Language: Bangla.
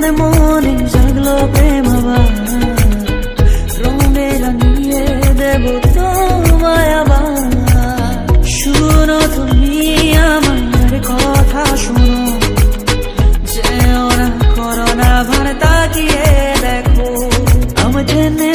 মনে মনে জাগলো প্রেম আবার। রং বেরানিয়ে দেব তোমায় আবার। শুনো তুমি আমার কথা শোনো। যেও না, করো না, ভার তাকিয়ে দেখো। আমার জেনে